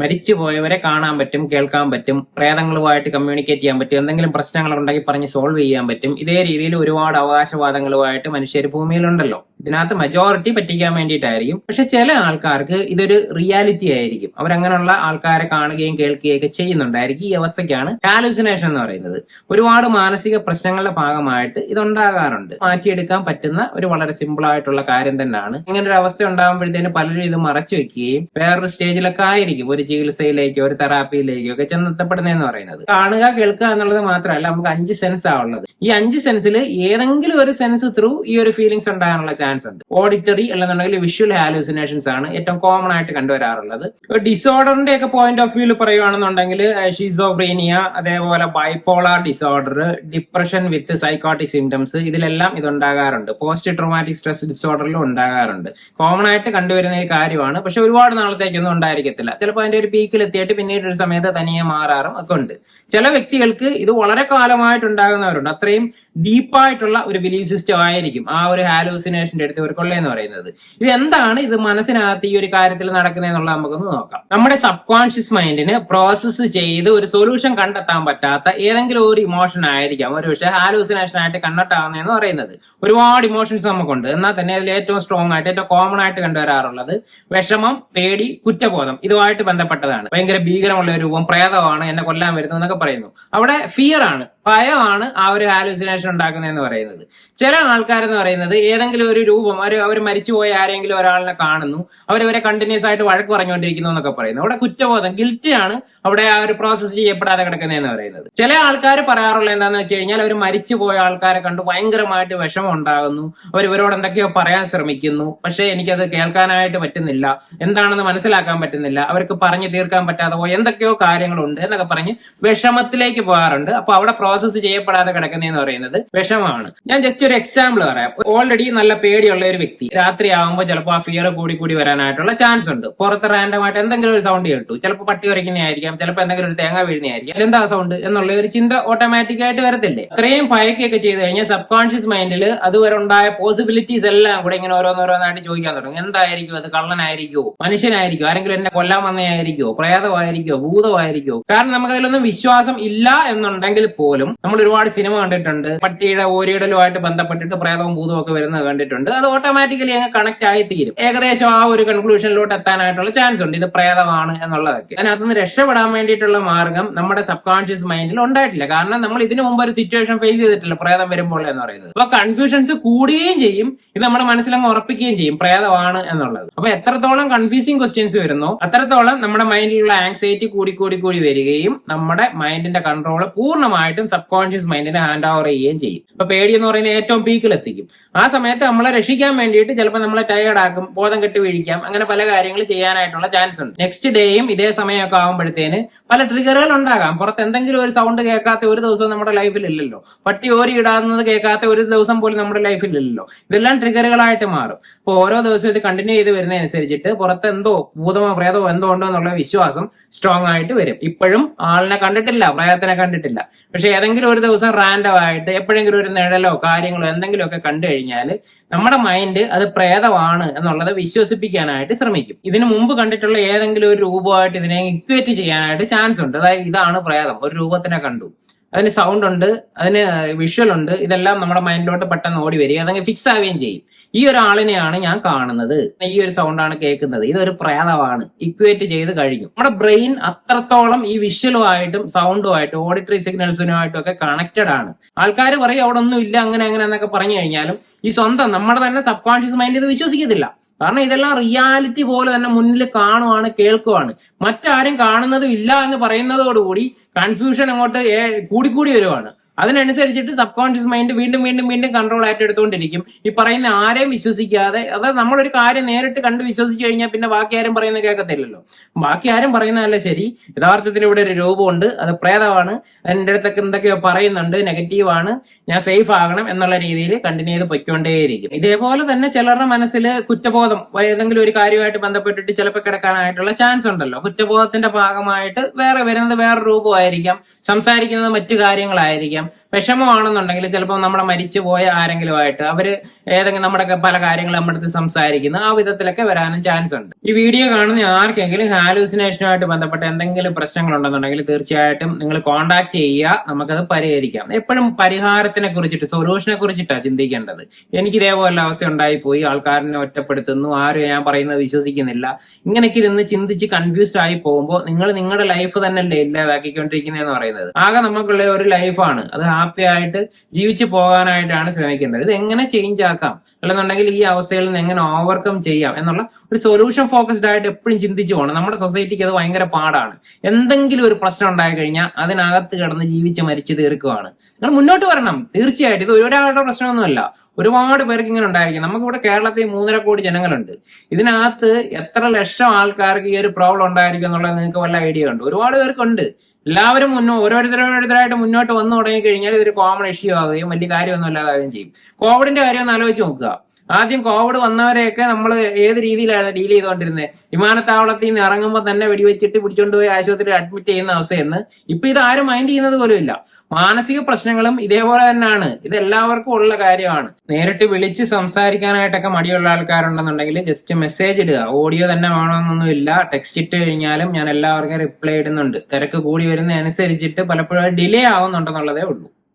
മരിച്ചു പോയവരെ കാണാൻ പറ്റും കേൾക്കാൻ പറ്റും പ്രേതങ്ങളുമായിട്ട് കമ്മ്യൂണിക്കേറ്റ് ചെയ്യാൻ പറ്റും എന്തെങ്കിലും പ്രശ്നങ്ങൾ ഉണ്ടെങ്കിൽ പറഞ്ഞ് സോൾവ് ചെയ്യാൻ പറ്റും. ഇതേ രീതിയിൽ ഒരുപാട് അവകാശവാദങ്ങളുമായിട്ട് മനുഷ്യർ ഭൂമിയിലുണ്ടല്ലോ. ഇതിനകത്ത് മെജോറിറ്റി പറ്റിക്കാൻ വേണ്ടിയിട്ടായിരിക്കും. പക്ഷെ ചില ആൾക്കാർക്ക് ഇതൊരു റിയാലിറ്റി ആയിരിക്കും. അവരങ്ങനെയുള്ള ആൾക്കാരെ കാണുകയും കേൾക്കുകയും ഒക്കെ ചെയ്യുന്നുണ്ടായിരിക്കും ഈ അവസ്ഥയ്ക്കാണ് ഹാലുസിനേഷൻ എന്ന് പറയുന്നത്. ഒരുപാട് മാനസിക പ്രശ്നങ്ങളുടെ ഭാഗമായിട്ട് ഇതുണ്ടാകാറുണ്ട്. മാറ്റിയെടുക്കാൻ പറ്റുന്ന ഒരു വളരെ സിമ്പിൾ ആയിട്ടുള്ള കാര്യം തന്നെയാണ്. ഇങ്ങനെ ഒരു അവസ്ഥ ഉണ്ടാകുമ്പോഴത്തേന് പലരും ഇത് മറച്ചു വെക്കുകയും വേറൊരു സ്റ്റേജിലൊക്കെ ആയിരിക്കും. ഒരു ചികിത്സയിലേക്കോ ഒരു തെറാപ്പിയിലേക്കോ ഒക്കെ ചെന്നെത്തപ്പെടുന്നതെന്ന് പറയുന്നത്. കാണുക കേൾക്കുക എന്നുള്ളത് മാത്രമല്ല നമുക്ക് അഞ്ച് സെൻസ് ആ ഉള്ളത്. ഈ അഞ്ച് സെൻസിൽ ഏതെങ്കിലും ഒരു സെൻസ് ത്രൂ ഈ ഒരു ഫീലിംഗ്സ് ഉണ്ടാകാനുള്ള ചാൻസ് ഉണ്ട്. ഓഡിറ്ററി അല്ലെന്നുണ്ടെങ്കിൽ വിഷ്വൽ ഹാലൂസിനേഷൻസ് ആണ് ഏറ്റവും കോമൺ ആയിട്ട് കണ്ടുവരാറുള്ളത്. ഡിസോർഡറിന്റെ ഒക്കെ പോയിന്റ് ഓഫ് വ്യൂവിൽ പറയുകയാണെന്നുണ്ടെങ്കിൽ ഷിസോഫ്രീനിയ അതേപോലെ bipolar disorder depression with psychotic symptoms ഇതിലെല്ലാം ഇതുണ്ടാകാറുണ്ട്. പോസ്റ്റ് ട്രോമാറ്റിക് സ്ട്രെസ് ഡിസോർഡറിലും ഉണ്ടാകാറുണ്ട്. കോമൺ ആയിട്ട് കണ്ടുവരുന്ന ഒരു കാര്യമാണ്. പക്ഷെ ഒരുപാട് നാളത്തേക്കൊന്നും ഉണ്ടായിരിക്കത്തില്ല. ചിലപ്പോൾ അതിന്റെ ഒരു പീക്കിൽ എത്തിയിട്ട് പിന്നീട് ഒരു സമയത്ത് തനിയെ മാറാറും ഒക്കെ ഉണ്ട്. ചില വ്യക്തികൾക്ക് ഇത് വളരെ കാലമായിട്ട് ഉണ്ടാകുന്നവരുണ്ട്. അത്രയും ഡീപ്പായിട്ടുള്ള ഒരു ബിലീഫ് സിസ്റ്റം ആയിരിക്കും. ആ ഒരു ഹാലൂസിനേഷന്റെ അടുത്ത് ഒരു കൊള്ളയെന്ന് പറയുന്നത്. ഇത് എന്താണ് ഇത് മനസ്സിനകത്ത് ഈ ഒരു കാര്യത്തിൽ നടക്കുന്നതെന്നുള്ളത് നമുക്കൊന്ന് നോക്കാം. നമ്മുടെ സബ് കോൺഷ്യസ് മൈൻഡിന് പ്രോസസ്സ് ചെയ്ത് ഒരു സൊല്യൂഷൻ കണ്ടെത്താൻ പറ്റാത്ത ഏതെങ്കിലും ഒരു ഇമോഷൻ ആയിരിക്കാം. ഒരു പക്ഷേ ഹാലൂസിനേഷൻ ആയിട്ട് കൺവെർട്ട് ആവുന്നതെന്ന് പറയുന്നത്. ഒരുപാട് ഇമോഷൻസ് നമുക്കുണ്ട്. എന്നാൽ തന്നെ അതിൽ ഏറ്റവും സ്ട്രോങ് ആയിട്ട് ഏറ്റവും കോമൺ ആയിട്ട് കണ്ടുവരാറുള്ളത് വിഷമം പേടി കുറ്റബോധം. ഇതുമായിട്ട് ബന്ധപ്പെട്ടതാണ്. ഭയങ്കര ഭീകരമുള്ള ഒരു രൂപം പ്രേതമാണ് എന്നെ കൊല്ലാൻ വരുന്നു എന്നൊക്കെ പറയുന്നു. അവിടെ ഫിയർ ആണ്. ഭയമാണ് ആ ഒരു ഹാലൂസിനേഷൻ ഉണ്ടാക്കുന്നതെന്ന് പറയുന്നത്. ചില ആൾക്കാരെന്ന് പറയുന്നത് ഏതെങ്കിലും ഒരു രൂപം. അവർ അവർ മരിച്ചുപോയ ആരെങ്കിലും ഒരാളിനെ കാണുന്നു. അവരവരെ കണ്ടിന്യൂസ് ആയിട്ട് വഴക്ക് പറഞ്ഞുകൊണ്ടിരിക്കുന്നു എന്നൊക്കെ പറയുന്നു. അവിടെ കുറ്റബോധം ഗിൽറ്റിയാണ് അവിടെ ആ ഒരു പ്രോസസ്സ് ചെയ്യപ്പെടാതെ കിടക്കുന്നതെന്ന് പറയുന്നത്. ചില ആൾക്കാർ പറയാറുള്ള എന്താന്ന് വെച്ച് കഴിഞ്ഞാൽ അവർ മരിച്ചു പോയ ആൾക്കാരെ കണ്ട് ഭയങ്കരമായിട്ട് വിഷമം ഉണ്ടാകുന്നു. അവർ ഇവരോട് എന്തൊക്കെയോ പറയാൻ ശ്രമിക്കുന്നു. പക്ഷേ എനിക്കത് കേൾക്കാനായിട്ട് പറ്റുന്നില്ല. എന്താണെന്ന് മനസ്സിലാക്കാൻ പറ്റുന്നില്ല. അവർക്ക് പറഞ്ഞു തീർക്കാൻ പറ്റാതെ പോയ എന്തൊക്കെയോ കാര്യങ്ങളുണ്ട് എന്നൊക്കെ പറഞ്ഞ് വിഷമത്തിലേക്ക് പോകാറുണ്ട്. അപ്പൊ അവിടെ പ്രോസസ്സ് ചെയ്യപ്പെടാതെ കിടക്കുന്നതെന്ന് പറയുന്നത് വിഷമമാണ്. ഞാൻ ജസ്റ്റ് ഒരു എക്സാമ്പിൾ പറയാം. ഓൾറെഡി നല്ല പേടിയുള്ള ഒരു വ്യക്തി. രാത്രി ആകുമ്പോൾ ചിലപ്പോൾ ആ ഫിയർ കൂടി കൂടി വരാനായിട്ടുള്ള ചാൻസ് ഉണ്ട്. പുറത്ത് റാൻഡമായിട്ട് എന്തെങ്കിലും ഒരു സൗണ്ട് കേട്ടു. ചിലപ്പോൾ പട്ടി ഉരയ്ക്കുന്നതായിരിക്കാം ചിലപ്പോൾ എന്തെങ്കിലും ഒരു തേങ്ങ വീഴുന്നതായിരിക്കാം. എന്താ സൗണ്ട് എന്നുള്ള ഒരു ചിന്ത ഓട്ടോമാറ്റിക് ആയിട്ട് വരത്തില്ലേ? അത്രയും ഭയക്കൊക്കെ ചെയ്ത് കഴിഞ്ഞാൽ സബ് കോൺഷ്യസ് മൈൻഡിൽ അതുവരെ ഉണ്ടായ പോസിബിലിറ്റീസ് എല്ലാം കൂടെ ഇങ്ങനെ ഓരോന്നോരോന്നായിട്ട് ചോദിക്കാൻ തുടങ്ങും. എന്തായിരിക്കും അത്? കള്ളനായിരിക്കുമോ മനുഷ്യനായിരിക്കും ആരെങ്കിലും എന്നെ കൊല്ലാൻ വന്നതായിരിക്കുമോ പ്രേതമായിരിക്കോ ഭൂതമായിരിക്കോ കാരണം നമുക്ക് അതിലൊന്നും വിശ്വാസം ഇല്ല എന്നുണ്ടെങ്കിൽ പോലും നമ്മൾ ഒരുപാട് സിനിമ കണ്ടിട്ടുണ്ട്. പട്ടിയുടെ ഓരിയിടലുമായിട്ട് ബന്ധപ്പെട്ടിട്ട് പ്രേതവും ഭൂതവും ഒക്കെ വരുന്നത് കണ്ടിട്ടുണ്ട്. അത് ഓട്ടോമാറ്റിക്കലി അങ്ങ് കണക്ട് ആയി തീരും. ഏകദേശം ആ ഒരു കൺക്ലൂഷനിലോട്ട് എത്താനായിട്ടുള്ള ചാൻസ് ഉണ്ട്. ഇത് പ്രേതമാണ് എന്നുള്ളതൊക്കെ. അതിനകത്തുനിന്ന് രക്ഷപ്പെടാൻ വേണ്ടിയിട്ടുള്ള മാർഗം നമ്മുടെ സബ് കോൺഷ്യസ് മൈൻഡിൽ ഉണ്ടായിട്ടില്ല. കാരണം നമ്മൾ ഇതിനു മുമ്പ് ഒരു സിറ്റുവേഷൻ ഫേസ് ചെയ്തിട്ടില്ല പ്രേതം വരുമ്പോൾ എന്ന് പറയുന്നത്. അപ്പൊ കൺഫ്യൂഷൻസ് കൂടുകയും ചെയ്യും. ഇത് നമ്മുടെ മനസ്സിലങ്ങ് ഉറപ്പിക്കുകയും ചെയ്യും പ്രേതമാണ് എന്നുള്ളത്. അപ്പൊ എത്രത്തോളം കൺഫ്യൂസിങ് ക്വസ്റ്റ്യൻസ് വരുന്നോ അത്രത്തോളം നമ്മുടെ മൈൻഡിലുള്ള ആങ്സൈറ്റി കൂടി കൂടി കൂടി വരികയും നമ്മുടെ മൈൻഡിന്റെ കൺട്രോൾ പൂർണമായിട്ടും സബ് കോൺഷ്യസ് മൈൻഡിനെ ഹാൻഡ് ഓവർ ചെയ്യുകയും ചെയ്യും. ഇപ്പൊ പേടി എന്ന് പറയുന്നത് ഏറ്റവും പീക്കിൽ എത്തിക്കും. ആ സമയത്ത് നമ്മളെ രക്ഷിക്കാൻ വേണ്ടിയിട്ട് ചിലപ്പോൾ നമ്മളെ ടയേർഡ് ആക്കും ബോധം കെട്ടി വീഴിക്കാം അങ്ങനെ പല കാര്യങ്ങൾ ചെയ്യാനായിട്ടുള്ള ചാൻസ് ഉണ്ട്. നെക്സ്റ്റ് ഡേയും ഇതേ സമയമൊക്കെ ആകുമ്പോഴത്തേന് പല ട്രിഗറുകൾ ഉണ്ടാകാം. പുറത്ത് എന്തെങ്കിലും ഒരു സൗണ്ട് കേൾക്കാത്ത ഒരു ദിവസം നമ്മുടെ ലൈഫിൽ ഇല്ലല്ലോ. പട്ടി ഓരി ഇടാവുന്നത് കേൾക്കാത്ത ഒരു ദിവസം പോലും നമ്മുടെ ലൈഫിൽ ഇല്ലല്ലോ. ഇതെല്ലാം ട്രിഗറുകളായിട്ട് മാറും. അപ്പോൾ ഓരോ ദിവസവും ഇത് കണ്ടിന്യൂ ചെയ്ത് വരുന്നതനുസരിച്ചിട്ട് പുറത്ത് എന്തോ ഭൂതമോ പ്രേതമോ എന്തോ ഉണ്ടോ എന്നുള്ള വിശ്വാസം സ്ട്രോങ് ആയിട്ട് വരും. ഇപ്പോഴും ആളിനെ കണ്ടിട്ടില്ല പ്രേതത്തിനെ കണ്ടിട്ടില്ല. പക്ഷെ ഏതെങ്കിലും ഒരു ദിവസം റാൻഡം ആയിട്ട് എപ്പോഴെങ്കിലും ഒരു നിഴലോ കാര്യങ്ങളോ എന്തെങ്കിലുമൊക്കെ കണ്ടു കഴിഞ്ഞാൽ നമ്മുടെ മൈൻഡ് അത് പ്രേതമാണ് എന്നുള്ളത് വിശ്വസിപ്പിക്കാനായിട്ട് ശ്രമിക്കും. ഇതിനു മുമ്പ് കണ്ടിട്ടുള്ള ഏതെങ്കിലും ഒരു രൂപമായിട്ട് ഇതിനെ ഇക്വേറ്റ് ചെയ്യാനായിട്ട് ചാൻസ് ഉണ്ട്. അതായത് ഇതാണ് പ്രേതം. ഒരു രൂപത്തിനെ കണ്ടു. അതിന് സൗണ്ട് ഉണ്ട് അതിന് വിഷ്വൽ ഉണ്ട് ഇതെല്ലാം നമ്മുടെ മൈൻഡിലോട്ട് പെട്ടെന്ന് ഓടി വരിക അതങ്ങ് ഫിക്സ് ആവുകയും ചെയ്യും. ഈ ഒരാളിനെയാണ് ഞാൻ കാണുന്നത്. ഈ ഒരു സൗണ്ടാണ് കേൾക്കുന്നത്. ഇതൊരു പ്രേതമാണ് ഇക്വേറ്റ് ചെയ്ത് കഴിഞ്ഞു. നമ്മുടെ ബ്രെയിൻ അത്രത്തോളം ഈ വിഷ്വലുമായിട്ടും സൗണ്ടുമായിട്ടും ഓഡിറ്ററി സിഗ്നൽസിനുമായിട്ടും ഒക്കെ കണക്റ്റഡ് ആണ്. ആൾക്കാർ പറയും അവിടെ ഒന്നും ഇല്ല അങ്ങനെ അങ്ങനെ എന്നൊക്കെ പറഞ്ഞു കഴിഞ്ഞാലും ഈ സ്വന്തം നമ്മുടെ തന്നെ സബ് കോൺഷ്യസ് മൈൻഡ് ഇത് വിശ്വസിക്കത്തില്ല. കാരണം ഇതെല്ലാം റിയാലിറ്റി പോലെ തന്നെ മുന്നിൽ കാണുവാണ് കേൾക്കുവാണ്. മറ്റാരും കാണുന്നതും ഇല്ല എന്ന് പറയുന്നതോടുകൂടി കൺഫ്യൂഷൻ അങ്ങോട്ട് കൂടിക്കൂടി വരുവാണ്. അതിനനുസരിച്ചിട്ട് സബ് കോൺഷ്യസ് മൈൻഡ് വീണ്ടും വീണ്ടും വീണ്ടും കൺട്രോൾ ആയിട്ട് എടുത്തുകൊണ്ടിരിക്കും ഈ പറയുന്ന ആരെയും വിശ്വസിക്കാതെ അതായത് നമ്മളൊരു കാര്യം നേരിട്ട് കണ്ട് വിശ്വസിച്ച് കഴിഞ്ഞാൽ പിന്നെ ബാക്കി ആരും പറയുന്ന കേൾക്കത്തില്ലല്ലോ. ബാക്കി ആരും പറയുന്നതല്ല ശരി. യഥാർത്ഥത്തിൽ ഇവിടെ ഒരു രൂപമുണ്ട്. അത് പ്രേതമാണ്. എന്റെ അടുത്തൊക്കെ എന്തൊക്കെയോ പറയുന്നുണ്ട്. നെഗറ്റീവാണ് ഞാൻ സേഫ് ആകണം എന്നുള്ള രീതിയിൽ കണ്ടിന്യൂ ചെയ്ത് പൊയ്ക്കൊണ്ടേയിരിക്കും. ഇതേപോലെ തന്നെ ചിലരുടെ മനസ്സിൽ കുറ്റബോധം ഏതെങ്കിലും ഒരു കാര്യമായിട്ട് ബന്ധപ്പെട്ടിട്ട് ചിലപ്പോൾ കിടക്കാനായിട്ടുള്ള ചാൻസ് ഉണ്ടല്ലോ. കുറ്റബോധത്തിന്റെ ഭാഗമായിട്ട് വേറെ വരുന്നത് വേറെ രൂപമായിരിക്കാം. സംസാരിക്കുന്നത് മറ്റു കാര്യങ്ങളായിരിക്കാം. тем, വിഷമമാണെന്നുണ്ടെങ്കിൽ ചിലപ്പോൾ നമ്മുടെ മരിച്ചു പോയ ആരെങ്കിലും ആയിട്ട് അവർ ഏതെങ്കിലും നമ്മുടെ പല കാര്യങ്ങൾ നമ്മുടെ അടുത്ത് സംസാരിക്കുന്ന ആ വിധത്തിലൊക്കെ വരാനും ചാൻസ് ഉണ്ട്. ഈ വീഡിയോ കാണുന്ന ആർക്കെങ്കിലും ഹാലൂസിനേഷനുമായിട്ട് ബന്ധപ്പെട്ട എന്തെങ്കിലും പ്രശ്നങ്ങൾ ഉണ്ടെന്നുണ്ടെങ്കിൽ തീർച്ചയായിട്ടും നിങ്ങൾ കോൺടാക്ട് ചെയ്യുക നമുക്കത് പരിഹരിക്കാം. എപ്പോഴും പരിഹാരത്തിനെ കുറിച്ചിട്ട് സൊല്യൂഷനെ കുറിച്ചിട്ടാണ് ചിന്തിക്കേണ്ടത്. എനിക്ക് ഇതേപോലെ അവസ്ഥ ഉണ്ടായിപ്പോയി ആൾക്കാരനെ ഒറ്റപ്പെടുത്തുന്നു ആരും ഞാൻ പറയുന്നത് വിശ്വസിക്കുന്നില്ല. ഇങ്ങനെയൊക്കെ ഇരുന്ന് ചിന്തിച്ച് കൺഫ്യൂസ്ഡ് ആയി പോകുമ്പോൾ നിങ്ങൾ നിങ്ങളുടെ ലൈഫ് തന്നെയല്ലേ ഇല്ലാതാക്കിക്കൊണ്ടിരിക്കുന്നതെന്ന് പറയുന്നത്. ആകെ നമുക്കുള്ള ഒരു ലൈഫാണ് അത് ആയിട്ട് ജീവിച്ചു പോകാനായിട്ടാണ് ശ്രമിക്കേണ്ടത്. ഇത് എങ്ങനെ ചേഞ്ച് ആക്കാം? അല്ലെന്നുണ്ടെങ്കിൽ ഈ അവസ്ഥയിൽ നിന്ന് എങ്ങനെ ഓവർകം ചെയ്യാം എന്നുള്ള ഒരു സൊല്യൂഷൻ ഫോക്കസ്ഡ് ആയിട്ട് എപ്പോഴും ചിന്തിച്ചു പോകണം. നമ്മുടെ സൊസൈറ്റിക്ക് അത് ഭയങ്കര പാടാണ്. എന്തെങ്കിലും ഒരു പ്രശ്നം ഉണ്ടായി കഴിഞ്ഞാൽ അതിനകത്ത് കിടന്ന് ജീവിച്ച് മരിച്ചു തീർക്കുവാണ്. നിങ്ങൾ മുന്നോട്ട് വരണം. തീർച്ചയായിട്ടും. ഇത് ഒരാളുടെ പ്രശ്നമൊന്നുമല്ല. ഒരുപാട് പേർക്ക് ഇങ്ങനെ ഉണ്ടായിരിക്കും. നമുക്കിവിടെ കേരളത്തിൽ മൂന്നര കോടി ജനങ്ങളുണ്ട്. ഇതിനകത്ത് എത്ര ലക്ഷം ആൾക്കാർക്ക് ഈ ഒരു പ്രോബ്ലം ഉണ്ടായിരിക്കും എന്നുള്ളത് നിങ്ങൾക്ക് വല്ല ഐഡിയ ഉണ്ട്? ഒരുപാട് പേർക്കുണ്ട്. എല്ലാവരും മുന്നോ ഓരോരുത്തരും ഓരോരുത്തരായിട്ട് മുന്നോട്ട് വന്നു തുടങ്ങി കഴിഞ്ഞാൽ ഇതൊരു കോമൺ ഇഷ്യൂ ആവുകയും വലിയ കാര്യമൊന്നും ഇല്ലാതാവുകയും ചെയ്യും. കോവിഡിന്റെ കാര്യം ഒന്ന് ആലോചിച്ച് നോക്കുക. ആദ്യം കോവിഡ് വന്നവരെയൊക്കെ നമ്മൾ ഏത് രീതിയിലാണ് ഡീൽ ചെയ്തുകൊണ്ടിരുന്നത് വിമാനത്താവളത്തിൽ നിന്ന് ഇറങ്ങുമ്പോൾ തന്നെ വെടിവെച്ചിട്ട് പിടിച്ചോണ്ട് പോയി ആശുപത്രിയിൽ അഡ്മിറ്റ് ചെയ്യുന്ന അവസ്ഥയെന്ന്. ഇപ്പൊ ഇത് ആരും മൈൻഡ് ചെയ്യുന്നത് പോലുമില്ല മാനസിക പ്രശ്നങ്ങളും ഇതേപോലെ തന്നെയാണ്. ഇത് എല്ലാവർക്കും ഉള്ള കാര്യമാണ്. നേരിട്ട് വിളിച്ച് സംസാരിക്കാനായിട്ടൊക്കെ മടിയുള്ള ആൾക്കാരുണ്ടെന്നുണ്ടെങ്കിൽ ജസ്റ്റ് മെസ്സേജ് ഇടുക. ഓഡിയോ തന്നെ വേണമെന്നൊന്നുമില്ല. ടെക്സ്റ്റ് ഇട്ട് കഴിഞ്ഞാലും ഞാൻ എല്ലാവർക്കും റിപ്ലൈ ഇടുന്നുണ്ട്. തിരക്ക് കൂടി വരുന്ന അനുസരിച്ചിട്ട് പലപ്പോഴും ഡിലേ ആവുന്നുണ്ടെന്നുള്ളതേ ഉള്ളൂ.